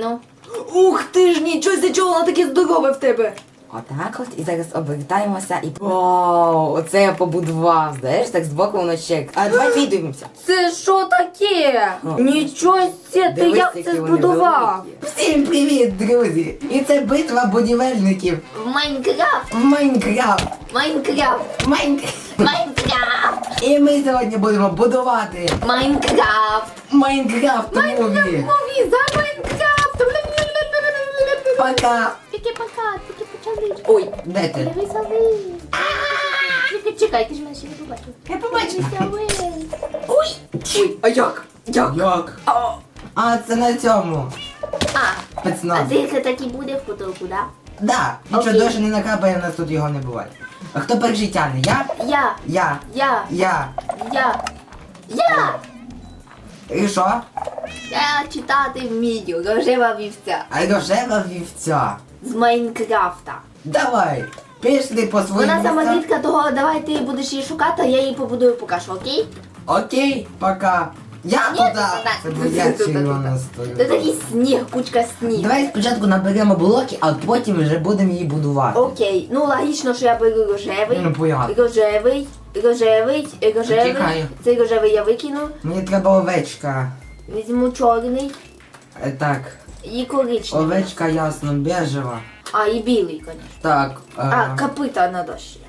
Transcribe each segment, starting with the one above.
Ну. Ух ти ж нічого за чого воно таке здорове в тебе. Отак от, і зараз обертаємося і. Вау, оце я побудував, знаєш, так збоку воно чек. А давай відуємося. Це що таке? Нічого себе, ти Дивись, як які це вони збудував? великі. Всім привіт, друзі! І це битва будівельників В Майнкрафт, в Майнкрафт. Майнкрафт, Майнкрафт. Майнкрафт, І ми сьогодні будемо будувати Майнкрафт. Майнкрафт муві. Мові за Майнкрафт. Пока. Тільки пока, тільки почали. Ой, Де ти? Дивися ви. Чекай, чекай, ти ж мене ще не побачив. Я побачив. Дивися ви. ой, ой, а як? Як? Як? А, А це на цьому. А, а Спецназ. дихати так і буде в потолку, да? Да, нічого Окей. дощ не накапає, в нас тут його не буває. А хто перший тягне? Я? Я, Я. я, Я. я, я. І що? Я читати вмію, рожева вівця. А рожева вівця. З Майнкрафта. Давай. Пішли по своїм Вона містам. дітка, того давай ти будеш її шукати, а я її побудую поки що, окей? Окей, пока. Я Ні, туди. туди. Це бо я червона Це такий сніг, кучка снігу. Давай спочатку наберемо блоки, а потім вже будемо її будувати. Окей, ну логічно, що я беру рожевий. Ну, понятно. Рожевий, рожевий, рожевий. Чекаю. Цей рожевий я викину. Мені треба овечка. Візьму чорний Е, Так, і коричневий. овечка ясно, бежева. А, і білий, звісно. Так. А, е, копита надо ще.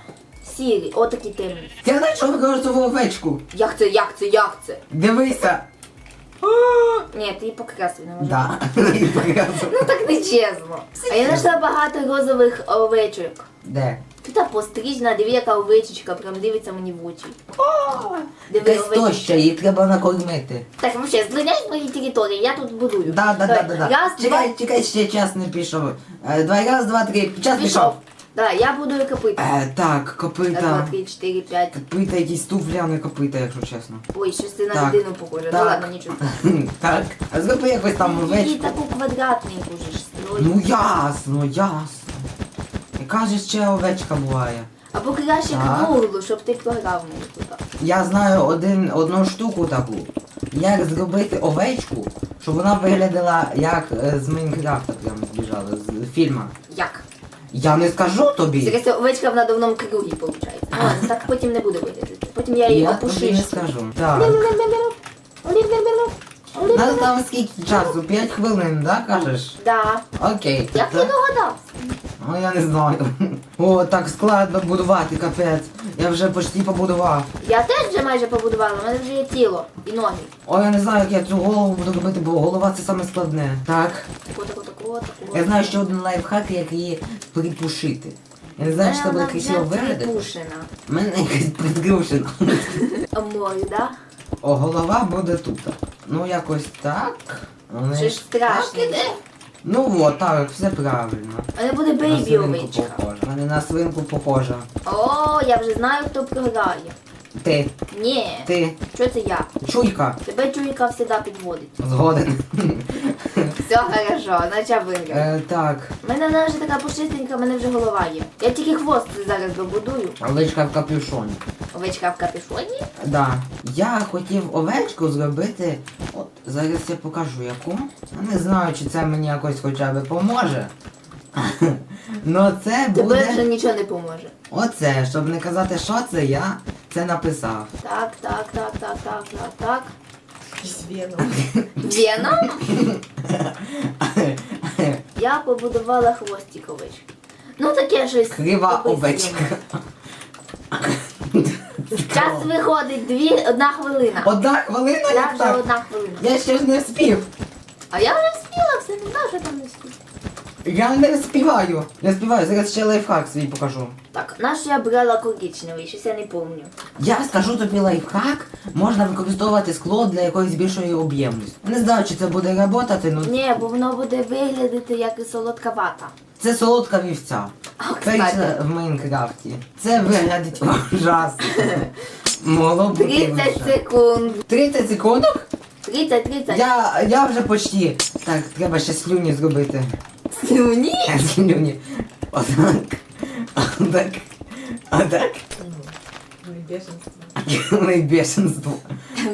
Сірі, отакі темні. Я знайшов розову овечку. Як це, як це, як це? Дивися. Ні, ти її покрасив не можеш. Да. Ну так не чесно. А я знайшла багато розових овечок. Де? Тут пострижна, диви, яка овечечка, прям дивиться мені в очі. Диви, Якась овечечка. тоща, її треба накормити. Так, вообще, злиняй з моєї території, я тут будую. Да, да, да, да, да. Раз, Чекай, чекай, ще час не пішов. Е, Давай, раз, два, три. Час пішов. пішов. Давай, я будую копита. Е, так, копита. три, чотири, п'ять. Копита, якісь не копита, якщо чесно. Ой, щось ти на Так, людину похоже. Ну так. ладно, нічого. Так. А зроби якось там І овечку. таку ж строю. Ну ясно, ясно. Яка ж ще овечка буває? Або краще Так. круглу, щоб ти програв мені тут. Я знаю один, одну штуку таку. Як зробити овечку, щоб вона виглядала як е, з Майнкрафта прямо збіжала, з фільма. Як? Я не скажу тобі. Якась овечка в надувному кругі, виходить. Ладно, так потім не буде виглядати. Потім я її Я тобі не скажу. Так. Нас там скільки часу? 5 хвилин, да, кажеш? Да. Окей. Як ти Так. догадався? Ну я не знаю. О, так складно будувати, капець. Я вже почти побудував. Я теж вже майже побудувала, у мене вже є тіло і ноги. О, я не знаю, як я цю голову буду робити, бо голова це саме складне. Так. Тако, тако, тако, тако. Я знаю ще один лайфхак, як її припушити. Я не знаю, чи це буде красиво виглядати. У мене якась притрушена. А мой, да? О, голова буде тут. Ну якось так. Але Це ж страшно. так іде. Ну от, так, все правильно. Але буде На бейбі свинку овечка. похожа. У на свинку похожа. О, я вже знаю, хто програє. Ти, Ні. ти, Що це я? чуйка. Тебе чуйка завжди підводить. Згоден. Все хорошо, наче виграв. Е, так, У мене вона вже така пушистенька, в мене вже голова є. Я тільки хвост зараз добудую. овечка в капюшоні. Овечка в капюшоні. Да. Я хотів овечку зробити. От зараз я покажу яку. Я не знаю, чи це мені якось хоча б поможе. Ну це Тебе вже нічого не поможе. Оце, щоб не казати, що це я це написав. Так, так, так, так, так, так, так. Якийсь веном. Веном? Я побудувала хвостик овечки. Ну таке щось. Крива овечка. Час виходить дві, одна хвилина. Одна хвилина Я як вже так? одна хвилина. Я ще ж не спів. А я вже спіла все не знаю, що там. Я не співаю. Не співаю, зараз ще лайфхак свій покажу. Так, наш я брала коричневий, щось я не пам'ятаю. Я скажу тобі лайфхак, можна використовувати скло для якоїсь більшої об'ємності. Не знаю, чи це буде працювати, ну Ні, бо воно буде виглядати як солодка вата. це солодка вівця. А, в Майнкрафті. Це виглядить ужасно. Могло бути 30 лучше. секунд. 30 секундок? 30, 30. Я, я вже почти. Так, треба ще слюні зробити. Слюні? Слюні. Отак. Отак. Отак. Ну бешенство. Ну бешенство.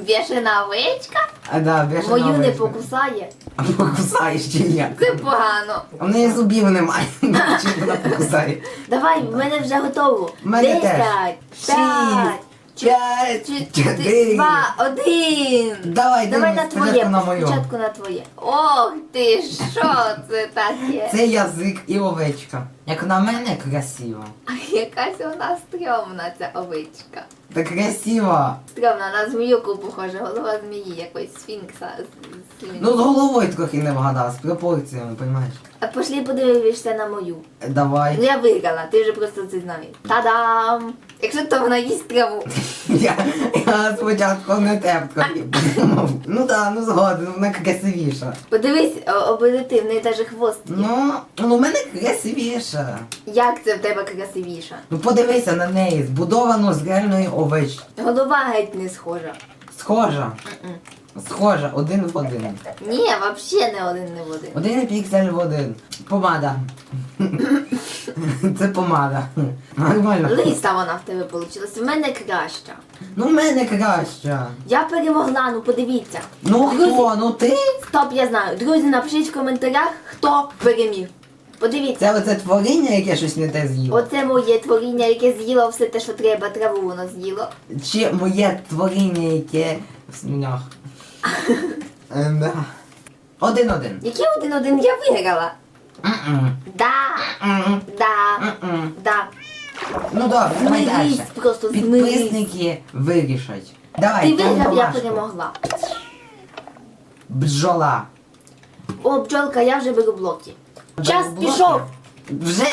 Бешена овечка? А, да, бешена Мою не овечка. покусає. А покусаєш чи ні? Це погано. У неї зубів немає. Чи вона покусає? Давай, в мене вже готово. В мене теж. Десять, п'ять, П'ять, чотири, два, один. Давай, Давай дивись, на твоє, спочатку на спочатку на твоє. Ох ти, що це таке? Це язик і овечка. Як на мене красиво. А якась вона стрьомна, ця овечка. Та красиво. Стрьомна, на зміюку похожа, голова змії, якось сфінкса. з- з. Ну з головою трохи не вгадав, з пропорціями, розумієш? А пошли подивишся на мою. Ну Давай. я виграла, ти вже просто це знаєш. Та-дам! Якщо то вона їсть траву. Я, я спочатку не те трохи подумав. Ну так, ну згоден, вона красивіша. Подивись, о- оберти, в неї навіть хвост є. Ну, ну в мене красивіша. Як це в тебе красивіша? Ну подивися на неї, збудовано з реальної овечки. Голова геть не схожа. Схожа. Схожа, один в один. Ні, взагалі не один не в один. Один піксель в один. Помада. Це помада. Нормально. Лиса вона в тебе вийшла, в мене краща. Ну в мене краща. Я перемогла, ну подивіться. Ну Друзі, хто? Ну ти? Стоп, я знаю. Друзі, напишіть в коментарях, хто переміг. Подивіться. Це оце творіння, яке щось не те з'їло. Оце моє творіння, яке з'їло все те, що треба, траву воно з'їло. Чи моє творіння, яке в снях. Е, да. Один-один. Який один-один я виграла? М-м. Да, М-м. да, М-м. да. Ну добре, давай Змирись, далі. просто змирись. Підписники вирішать. Давай, Ти виграв, я перемогла. Бджола. О, бджолка, я вже беру блоки. Час пішов. Вже?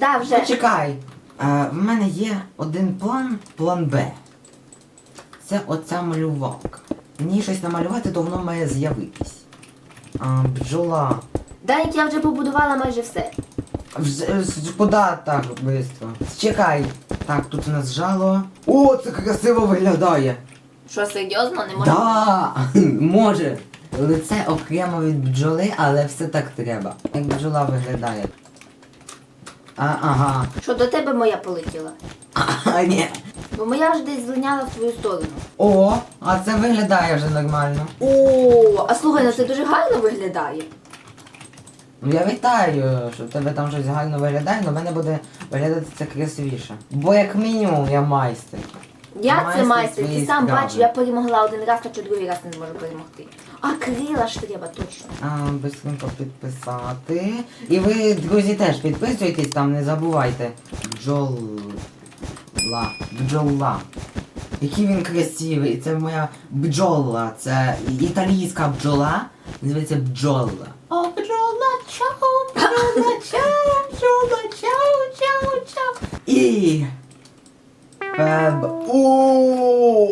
Да, вже. Почекай. Е, в мене є один план, план Б. Це оця малювалка. Мені щось намалювати, то воно має з'явитись. А, бджола. Данік, я вже побудувала майже все. Вже, з- куди так швидко? Чекай. Так, тут у нас жало. О, це красиво виглядає. Що, серйозно? Не можу? Да, може. Лице окремо від бджоли, але все так треба. Як бджола виглядає. А, ага. Що до тебе моя полетіла? А, ні. Бо моя вже десь злиняла в твою сторону. О, а це виглядає вже нормально. О, а слухай, ну це дуже гарно виглядає. Ну я вітаю, що в тебе там щось гарно виглядає, але в мене буде виглядати це красивіше. Бо як мінімум я майстер. Я це майстер, ти сам бачив, я перемогла один раз, так що другий раз не зможу перемогти. А крила ж треба точно. А, быстренько підписати. І ви, друзі, теж підписуйтесь там, не забувайте. Бджола. Бджола. Який він красивий. Це моя бджола. Це італійська бджола. Називається бджола. О, бджола, чау, бджола, чау, бджола, чау, чау, чау. І... Феб. О,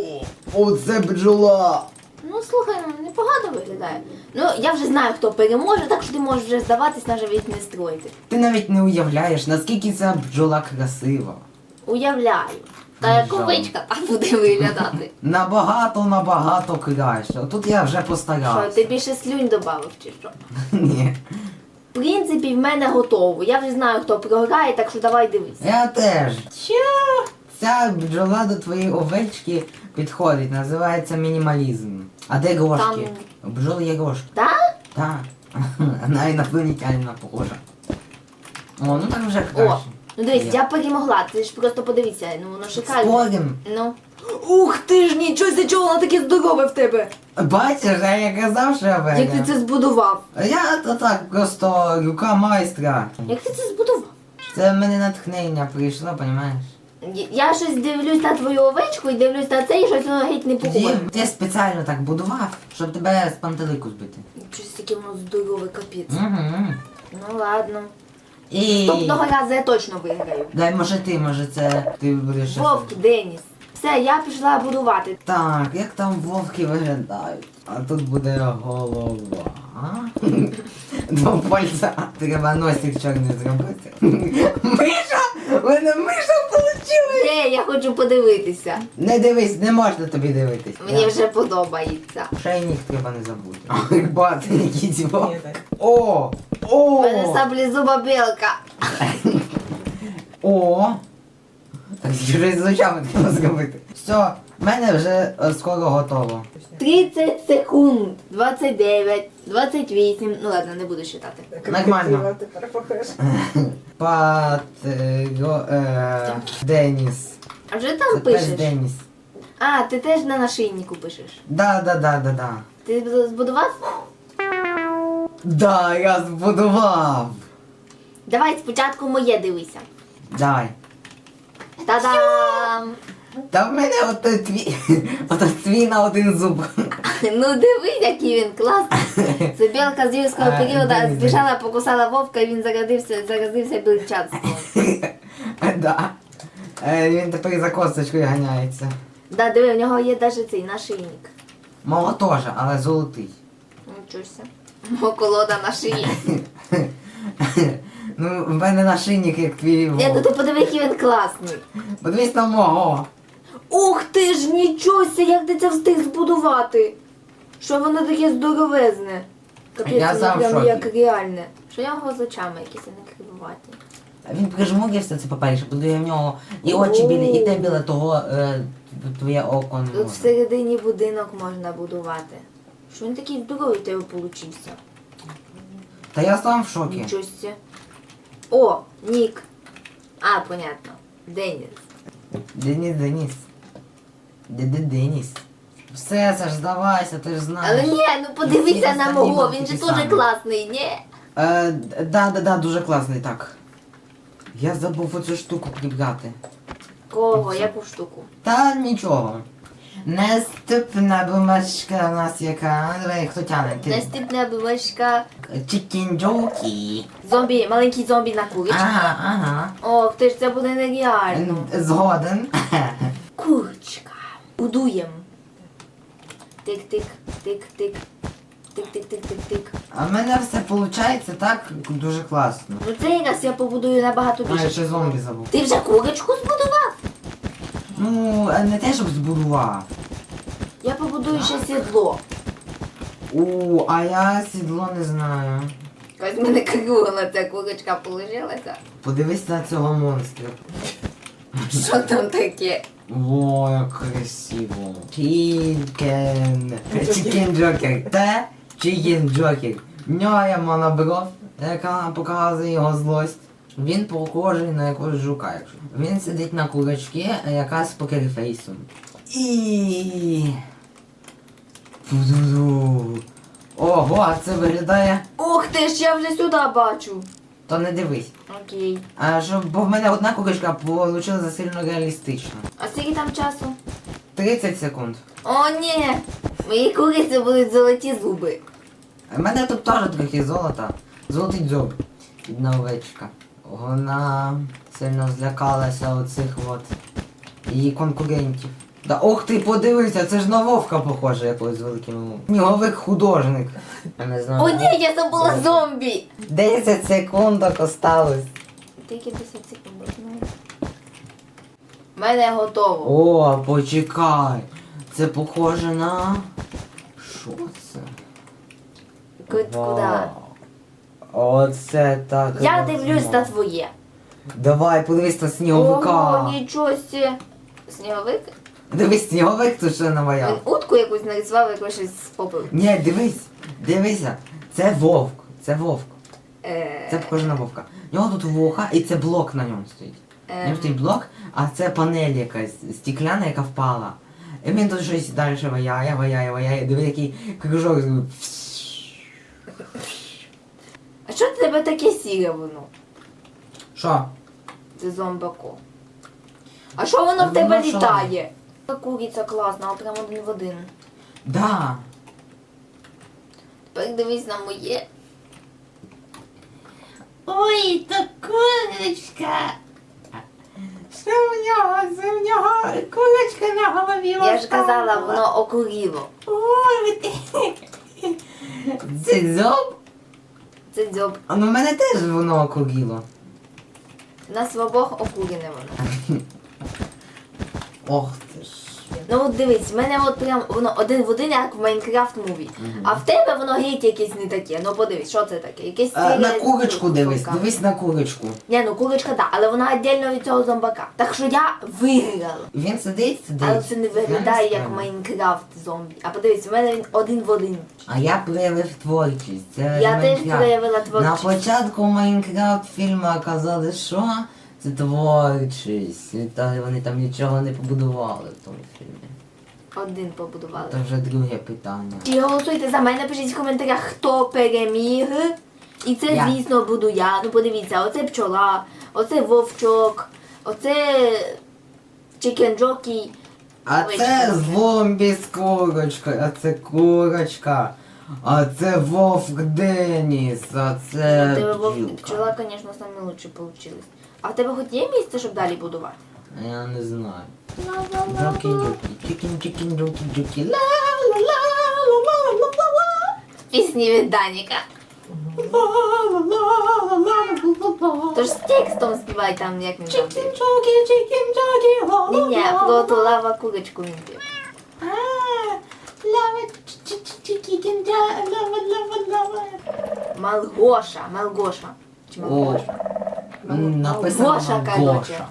оце бджола. Ну слухай, ну непогано виглядає. Ну я вже знаю, хто переможе, так що ти можеш вже здаватись, навіть не строїти. Ти навіть не уявляєш, наскільки ця бджола красива. Уявляю. Та як Жаль. овечка так буде виглядати. Набагато, набагато краще. Тут я вже Що, постарався. ти більше слюнь додав чи що? Ні. В принципі, в мене готово. Я вже знаю, хто програє, так що давай дивись. Я теж. Чо? Ця бджола до твоєї овечки підходить, називається мінімалізм. А де грошки? У бджоли є грошки. Так? Так. Вона інопланетянина похожа. О, ну так вже О, ну дивись, я перемогла, ти ж просто подивися, ну воно шикарно. Спорим. Ну, Ух ти ж нічого за чого воно таке здорове в тебе. Бачиш, а я казав, що я Як ти це збудував? Я то так, просто рука майстра. як ти це збудував? Це в мене натхнення прийшло, розумієш? Я- щось дивлюсь на твою овечку і дивлюсь на це, і щось воно геть не покупає. Ти спеціально так будував, щоб тебе з пантелику збити. Щось таке воно здорове, капець. Угу. Ну ладно. І... того разу я точно виграю. Дай, може ти, може це ти будеш. Вовк, Деніс. Все, я пішла будувати. Так, як там вовки виглядають? А тут буде голова. Два пальця. Треба носик чорний зробити. Миша! У мене миша получилась! Де, я хочу подивитися. Не дивись, не можна тобі дивитись. Мені вже подобається. Шейник треба не забути. Бати, якісь вовки. О! О! У мене саблезуба білка. О! Так щось з очами треба зробити. Все, У мене вже е, скоро готово. 30 секунд. 29, 28. Ну ладно, не буду считати. Нормально. Тепер похож. Патро... Е, Деніс. А вже Це там пес пишеш? Деніс. А, ти теж на нашийнику пишеш. Да, да, да, да, да. Ти збудував? Да, я збудував. Давай спочатку моє дивися. Давай. Та-дам! Та в мене от твій, от твій на один зуб. Ну дивись, який він класний. Це білка з юрського періоду збіжала, покусала вовка, і він заразився, заразився білчатством. Да. Е, Він тепер за косточкою ганяється. Да, диви, в нього є навіть цей нашийник. Мого теж, але золотий. Нічогося. Мого колода на шиї. Ну, в мене нашийник, як твій Ні, ну вовк. ти подиви, який він класний. Подивись на мого. Ух ти ж, нічого ся, як ти це встиг збудувати. Що воно таке здоровезне. Капець, Я воно сам в прям шокі. як реальне. Що я його з очами якісь а не кривуваті. Він прижмурився, це по-перше, подивив в нього і очі білі, і те біле, того е, твоє око не Тут буде. всередині будинок можна будувати. Що він такий здоровий в тебе получився? Та я сам в шокі. Нічого. О, Нік. А, понятно. Деніс. Деніс, Деніс. Деде Деніс. Все, ж здавайся, ти ж знаєш. Але ні, ну подивися Всі на останні мого, він же такі теж самі. класний, ні? Е, да, да, да, дуже класний, так. Я забув оцю штуку прибрати. Кого, яку штуку? Та нічого. Наступна бумажка у нас яка. Давай, хто тяне? Ти. Наступна бумажка. Чікінджокі. Зомбі, маленький зомбі на курочці. Ага, ага. Ох, ти ж це буде нереально. Н- Згоден. Курочка. Будуєм. Тик-тик, тик-тик. Тик-тик-тик-тик-тик. А в мене все виходить так дуже класно. Ну цей раз я побудую набагато А, я ще зомбі забув. Ти вже курочку збудував? Ну, е, не те, щоб збудував. Я побудую ще сідло. У, а я сідло не знаю. Ось в мене кругла ця курочка положилася. Подивись на цього монстра. Що там таке? Во, як красиво. Чікен. Чікен Джокер. Те Чікен Джокер. В нього є монобров, яка показує його злость. Він похожий на якогось жука, якщо. Він сидить на курочці, яка з покерфейсом. І. Ого, а це виглядає. Ух ти ж, я вже сюди бачу. То не дивись. Окей. А щоб, бо в мене одна курочка вийшла сильно реалістично. А скільки там часу? 30 секунд. О, ні! Мої куриці будуть золоті зуби. У мене тут теж трохи золота. Золотий дзьоб. Одна овечка. Вона сильно злякалася оцих от її конкурентів. Да ох ти, подивися, це ж на вовка похоже якогось з великим. Сніговик художник. Я не знаю. О, ні, я забула зомбі! 10 секундок осталось. Тільки 10 секунд. У мене готово. О, почекай. Це похоже на. Що це? Куди? Вау. Оце так. Я дивлюсь на твоє. Давай, подивись на сніговика. Ого, нічого сі. Сніговик? Дивись, сніговик тут ще Він наваяв. утку якусь нарисував, якось щось попив. Ні, дивись, дивися. Це вовк. Це вовк. Е, Це похоже на вовка. У нього тут вуха і це блок на ньому стоїть. На ем, ньому стоїть блок, а це панель якась стікляна, яка впала. І він тут щось далі ваяє, ваяє, ваяє. Диви, який кружок. А що в тебе таке сіре воно? Що? Це зомбако. А що воно в Воно тебе що? літає? Така куриця класна, а прям один в один. Да. Тепер дивись на моє. Ой, та курочка. Що в нього? Це в нього курочка на голові. Я ж казала, воно окуріло. Ой, ти. Це дзьоб? Це дзьоб. А ну в мене теж воно округіло. Нас в обох окурене воно. Ох. Ну от дивись, в мене от прям воно один в один, як в Майнкрафт муві. А в тебе воно геть якесь не таке. Ну подивись, що це таке? Якесь Е, на курочку дивись, кулаками. дивись на курочку. Ні, ну курочка, да, але вона віддільно від цього зомбака. Так що я виграла. Він сидить, сидить. Але це не виглядає як. Майнкрафт зомбі. А подивись, у мене він один в один. А я проявив творчість. Це Я теж Майнкрафт. проявила На творчість. початку Майнкрафт фільму казали, що це творчість. І та вони там нічого не побудували в тому фільмі. Один побудували. Це вже друге питання. Чи голосуйте за мене, пишіть в коментарях, хто переміг. І це, Я. звісно, буду я. Ну подивіться, оце пчола, оце вовчок, оце чикен джокій. А Ой, це зомбі з курочкою, а це курочка. А це вовк Деніс, а це У тебе вовк і бджілка. пчола, звісно, лучше получились. А в тебе хоч є місце, щоб далі будувати? Я не знаю. Пісні від Даніка. Тож з текстом співай там, як він там. Ні, ні, про ту лава курочку він пів. Малгоша, Малгоша. Чи Малгоша? Написано Гоша, короче. Гоша.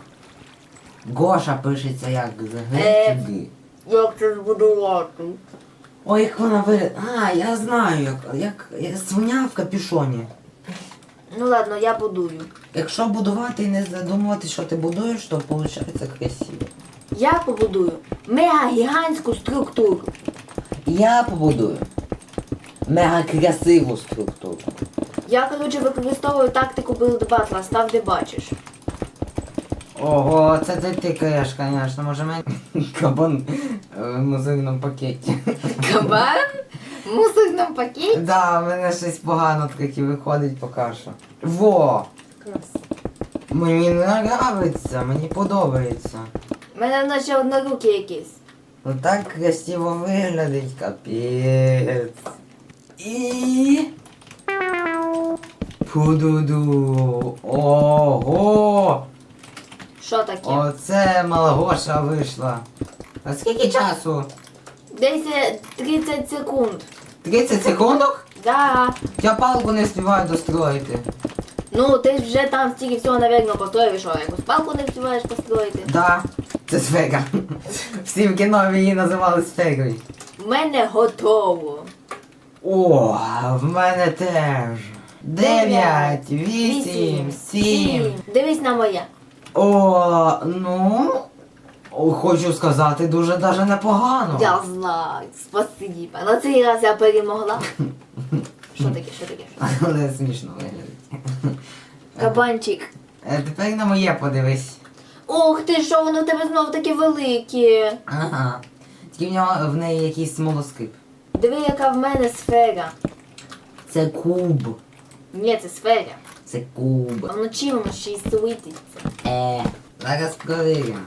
Гоша пишеться як з Г Е. чи Г. Як це збудувати? Ой, як вона виглядає. А, я знаю, як, як, як свиня в капюшоні. Ну ладно, я будую. Якщо будувати і не задумуватись, що ти будуєш, то виходить красиво. Я побудую мега-гігантську структуру. Я побудую мега красиву структуру. Я, коротше, використовую тактику Build Battle, став де бачиш. Ого, це ти тикаєш, звісно, може мене кабан е, в музикному пакеті. Кабан? В мусорному пакеті? Да, в мене щось погано таки виходить поки що. Во! Мені нравиться, мені подобається. У мене наче однорукі якісь. Ну так красиво виглядить, капець. І. Пуду-ду. Ого! Що таке? Оце Малгоша вийшла. А скільки часу? Десь е, 30 секунд. 30 секундок? Да. Я палку не встигаю достроїти. Ну, ти ж вже там стільки всього, навірно, построїш, що якусь палку не встигаєш построїти. Да, це сфера. Всі в кіно її називали сферою. В мене готово. О, в мене теж. Дев'ять, вісім, сім. Дивись на моє. О, ну. о, Хочу сказати, дуже даже непогано. Я знаю, спасибо. На цей раз я перемогла. Що таке, що таке? що таке? Але смішно виглядить. Кабанчик. Е, Тепер на моє подивись. Ох ти, що воно в тебе знов таке велике. Ага. Тільки в нього в неї якийсь смолоскип. Диви, яка в мене сфера. Це куб. Ні, це сфера. Це куб. А вночі воно ще й світиться. Е, зараз провіримо.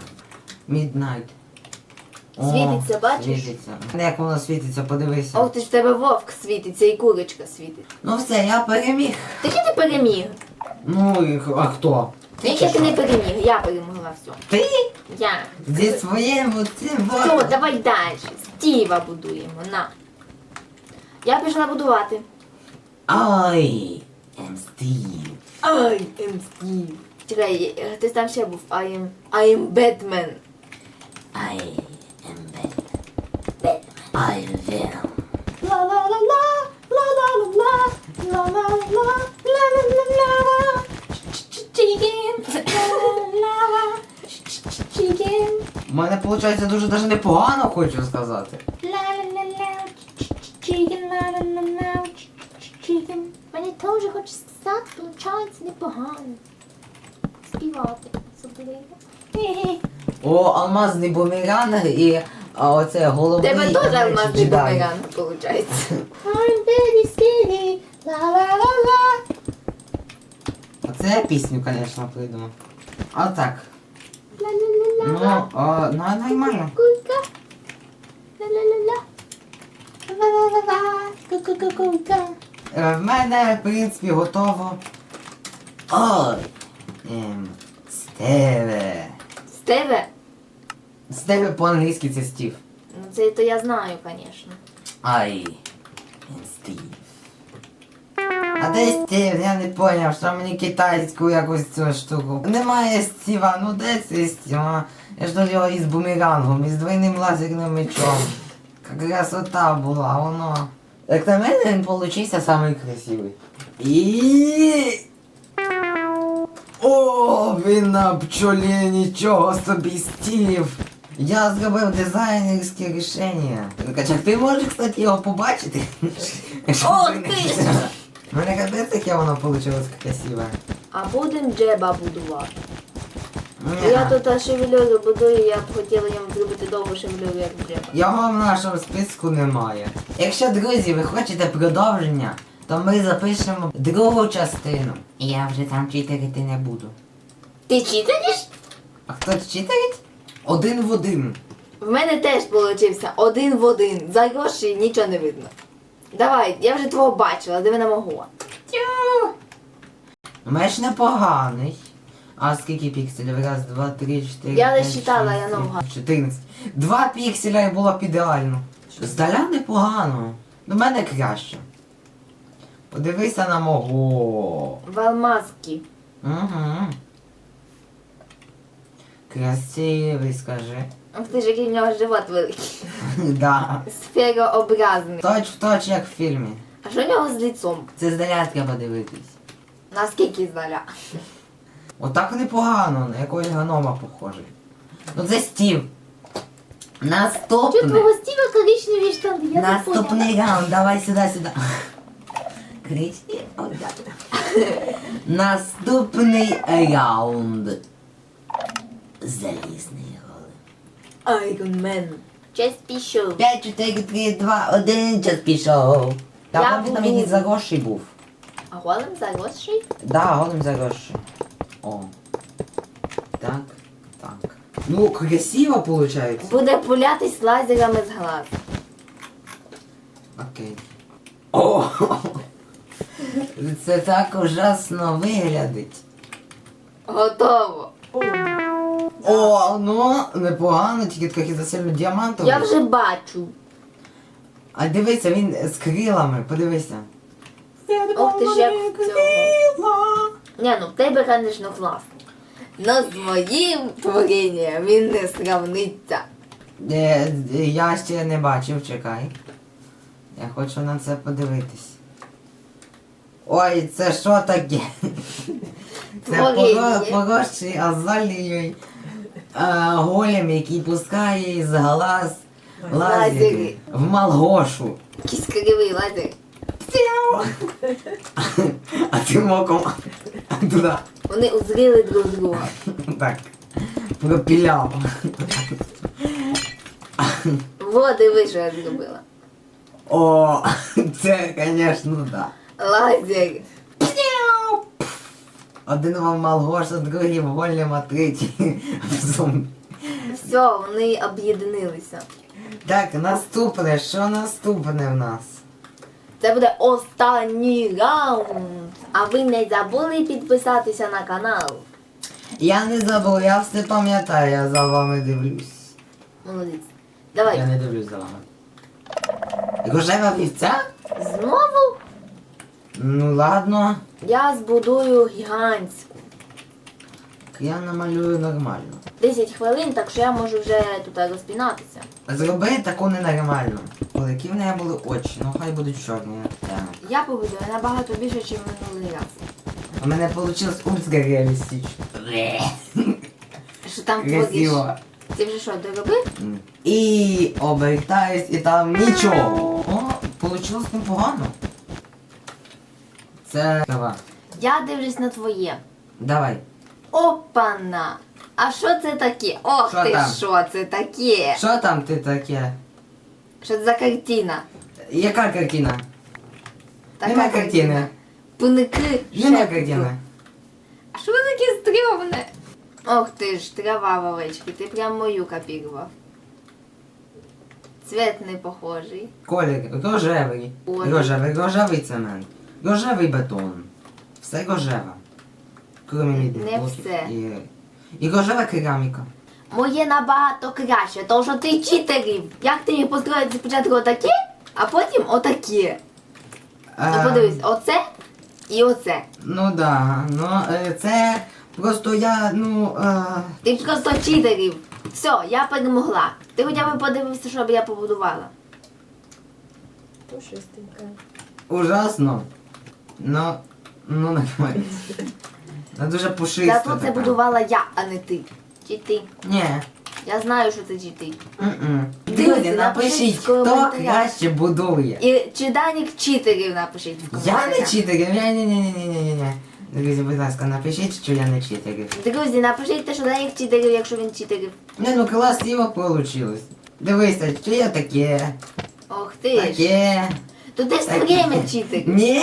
Midnight. О, Світиться, бачиш? Світиться. Як воно світиться, подивися. Ох ти ж в тебе вовк світиться і курочка світить. Ну все, я переміг. Таки ти переміг. Ну, і х- а хто? Ти Тільки ти не переміг, я перемогла все. Ти? Я. Зі своїм цим Все, давай далі. Стіва будуємо, на. Я пішла будувати. Ай, ем Стів. I am Steve. Чекай, е, хтось там ще був. I am, I am Batman. Ай, ем Бет. Ай, Вен. La la la la, la la la la, la la la la, la la la la. Chicken, la la la, chicken, У мене виходить дуже даже непогано, хочу сказати. la la la la, chicken, la la la la, chicken. Мені теж хочу сказати, виходить непогано. Співати особливо. О, алмазний бумеранг і а, оце головний. Тебе теж алмазний джедай. бумеранг, виходить. I'm very skinny, la la la la. Оце я пісню, звісно, придумав. А так. La la la la. Ну, а, ну нормально. Кулька. Ла-ла-ла-ла. Ла-ла-ла-ла. Ку-ку-ку-ку-ка. Е, В мене, в принципі, готово. Ой. Ем, Стеве. Стеве? З по-англійськи це Стів. Ну це то я знаю, звісно. Ай. Стів. А де Стів? Я не поняв, що мені китайську якусь цю штуку. Немає Стіва, ну де цей Стів? А? Я ж до його із бумерангом, із двойним лазерним мечом. Красота була, воно. Як на мене він получився самий красивий. І... О, він на пчолі нічого собі стів. Я зробив дизайнерське рішення. Качак, ти можеш, кстати, його побачити? Ох ти! Мене капець таке воно вийшло красиве. А будемо джеба будувати. Я тут шевельозу будую, я б хотіла йому зробити довгу шевельозу, як джеба. Його в нашому списку немає. Якщо, друзі, ви хочете продовження, то ми запишемо другу частину. І я вже там читерити не буду. Ти читаєш? А хто читерить? Один в один. В мене теж получився один в один. За гроші нічого не видно. Давай, я вже твого бачила, диви на мого. Меч непоганий. А скільки пікселів? Раз, два, три, чотири. Я не п'ять, считала, шість, я сім, наугад. 14. Два пікселя і було б ідеально. Здаля непогано. До мене краще. Подивися на мого. В алмазки. Угу. Красивий, скажи. Ох ти ж який в нього живот великий. да. Сферообразний. Точ в точ, як в фільмі. А що в нього з лицом? Це здаля треба дивитись. Наскільки здаля? Отак непогано, на якогось гнома похожий. Ну це Стів. Чого Наступне. твого Стіва коричневі штани? Я не поняла. Наступний раунд, давай сюди, сюди. Кричі, ой, дякую. Наступний раунд. Залізний голем. Айрон Мен. Час пішов. 5, 4, 3, 2, 1, час пішов. Я Та він там буду- якийсь заросший був. А голем заросший? Да, голем заросший. О. Так, так. Ну, красиво получается. Буде пулятись лазерами з глаз. Окей. О! Це так ужасно виглядить. Готово. О, ну непогано, тільки трохи засильно діамантовий. Я вже бачу. А дивися, він з крилами, подивися. Ох ти ж як в цьому. Ні, ну в тебе, звісно, класно. Но з моїм творінням він не сравниться. Е, е, я ще не бачив, чекай. Я хочу на це подивитись. Ой, це що таке? Це Творіння. поро- поросший азалією е, голем, який пускає із глаз лазери Лазери. в Малгошу. Якийсь кривий лазер. А ти моком туди. Вони узріли друг друга. Так. Пропіляв. Во, диви, що я зробила. О, це, звісно, так. Лазер. Один вам Малгоша, другий голем, а третій зомбі. Все, вони об'єднилися. Так, наступне, що наступне в нас? Це буде останній раунд. А ви не забули підписатися на канал. Я не забув, я все пам'ятаю, я за вами дивлюсь. Молодець. Давай. Я не дивлюсь за вами. Рожева вівця? Знову Ну ладно, я збудую гігантську. Я намалюю нормально. 10 хвилин, так що я можу вже тут розпінатися. Зроби таку ненормальну. Які в неї були очі, ну хай будуть чорні. Так. Я побудую набагато більше, ніж минулий раз. У мене вийшло ультра реалістично. Що там твориш? Красиво. Ти вже що, доробив? І обертаюсь, і там нічого. О, получилось непогано. Це трава. Я дивлюсь на твоє. Давай. Опана! А що це таке? Ох Що ти, там? що це таке? Що там ти таке? Що це за картина? Яка картина? Нема картини. Пуники. Нема шепоту. картини. А що ви таке стрьомне? Ох ти ж, трава в овечки, ти прям мою копірував. Цвет не похожий. Колір рожевий. Ой. Рожевий, рожевий цемент. Рожевий бетон. Все рожеве. Кроме Не все. І, і рожева кераміка. моє набагато краще, тому що ти читерів. Як ти міг построїти спочатку отаке, а потім отаке? Ну Е, подивись, оце і оце. Ну да, ну е, це просто я, ну. Е, Ти просто читерів. Все, я перемогла. Ти хоча б подивився, що б я побудувала. Пушистенька. ужасно. Ну, ну нормально. Ну дуже пушисто. Зато це така. будувала я, а не ти. Чи ти. Ні. Я знаю, що це чи ти. м-м. Друзі, Друзі, напишіть в хто коментарях. краще будує. І чи Данік читерів напишіть в Я коментарях. не читерів, я ні ні ні ні ні ні Друзі, будь ласка, напишіть, що я не читерів. Друзі, напишіть те, що Данік читерів, якщо він читерів. Не, ну красиво получилось. Дивися, що я таке, Ох ти ж. таке. То ти все время читерів. Ні!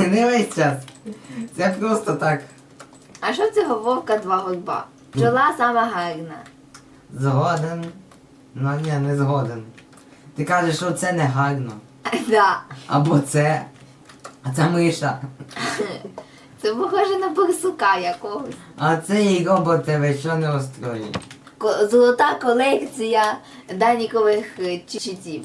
Не весь час. Це просто так. А що це вовка два горба? Бджола сама гарна. Згоден. Ну ні, не згоден. Ти кажеш, що це не гарно. Да. Або це. А це миша. Це похоже на барсука якогось. А це і робот тебе що не устроїть. Ко- Золота колекція Данікових е, читів.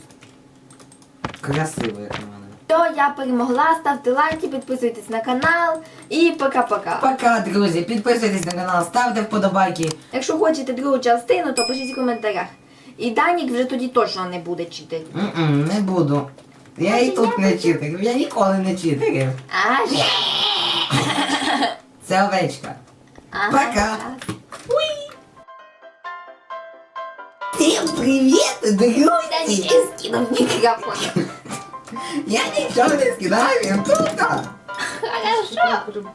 Красиво, як на мене. То я перемогла, ставте лайки, підписуйтесь на канал і пока-пока. Пока, друзі. Підписуйтесь на канал, ставте вподобайки. Якщо хочете другу частину, то пишіть в коментарях. І Данік вже тоді точно не буде читати. М-м, не буду. Я і тут не читерив, я ніколи не читерив. Аж. Це овечка. Ага. Пока. Всім привіт, друзі! Данік скинув мікрофон. Я нічого не скидаю, він тут. Хорошо.